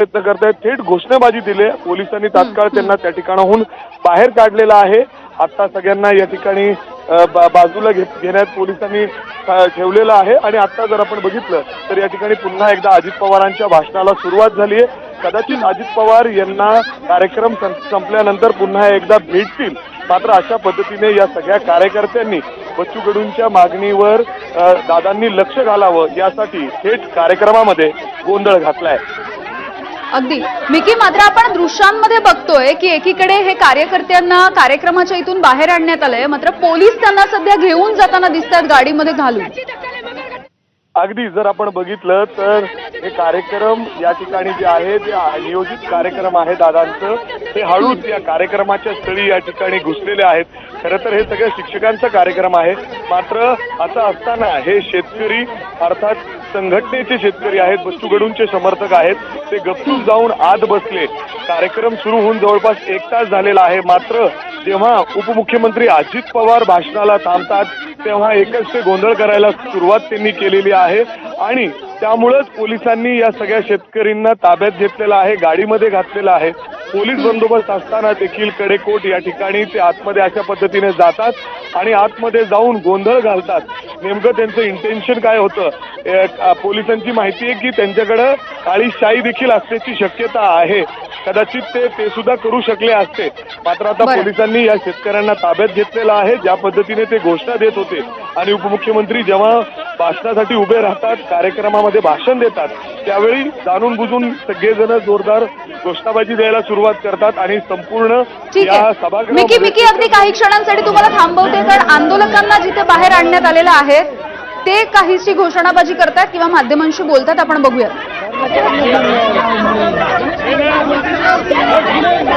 प्रयत्न करतायत. थेट घोषणाबाजी दिली. पोलिसांनी तात्काळ त्यांना त्या ठिकाणाहून बाहेर काढलेलं आहे. आता सगळ्यांना या ठिकाणी बाजूला घेण्यात पोलिसांनी ठेवलेलं आहे. आणि आता जर आपण बघितलं तर या ठिकाणी पुन्हा एकदा अजित पवारांच्या भाषणाला सुरुवात झाली आहे. कदाचित अजित पवार यांना कार्यक्रम संपल्यानंतर पुन्हा एकदा भेटतील. मात्र अशा पद्धतीने या सगळ्या कार्यकर्त्यांनी बच्चू कडूंच्या मागणीवर दादांनी लक्ष घालावं यासाठी थेट कार्यक्रमामध्ये गोंधळ घातलाय. अगदी. मिकी मात्र आपण दृश्यांमध्ये बघतोय की एकीकडे हे कार्यकर्त्यांना कार्यक्रमाच्या इथून बाहेर आणण्यात आलंय मात्र पोलीस त्यांना सध्या घेऊन जाताना दिसतात गाडीमध्ये घालून. अगदी जर आपण बघितलं तर हे कार्यक्रम या ठिकाणी जे आहे ते नियोजित कार्यक्रम आहे दादांचं ते हळूच या कार्यक्रमाच्या स्थळी या ठिकाणी घुसलेले आहेत. खरं तर हे सगळ्या शिक्षकांचा कार्यक्रम आहे. मात्र असं असताना हे शेतकरी अर्थात संघटनेचे शेतकरी आहेत बच्चू समर्थक आहेत ते गपचूप जाऊन आत बसले. कार्यक्रम सुरू होऊन जवळपास एक तास झालेला आहे. मात्र जेव्हा उपमुख्यमंत्री अजित पवार भाषणाला थांबतात. तेव्हा एकच ते गोंधळ करायला सुरुवात त्यांनी केलेली आहे. आणि त्यामुळंच पोलिसांनी या सगळ्या शेतकरींना ताब्यात घेतलेला आहे गाडीमध्ये घातलेला आहे. पोलीस बंदोबस्त असताना देखील कडेकोट या ठिकाणी ते आतमध्ये अशा पद्धतीने जातात आणि आतमध्ये जाऊन गोंधळ घालतात. नेमकं त्यांचं इंटेन्शन काय होतं? पोलिसांची माहिती आहे की त्यांच्याकडं काळी शाई देखील असण्याची शक्यता आहे. कदाचित ते ते सुद्धा करू शकले असते. मात्र आता. पोलिसांनी या शेतकऱ्यांना ताब्यात घेतलेलं आहे. ज्या पद्धतीने ते घोषणा देत होते आणि उपमुख्यमंत्री जेव्हा भाषणासाठी उभे राहतात कार्यक्रमामध्ये भाषण देतात त्यावेळी जाणून बुजून सगळेजण जोरदार घोषणाबाजी द्यायला सुरुवात करतात आणि संपूर्ण या मिकी अगदी काही क्षणांसाठी तुम्हाला थांबवते. कारण आंदोलकांना जिथे बाहेर आणण्यात आलेलं आहे ते काहीशी घोषणाबाजी करतात किंवा माध्यमांशी बोलतात आपण बघूया Thank you.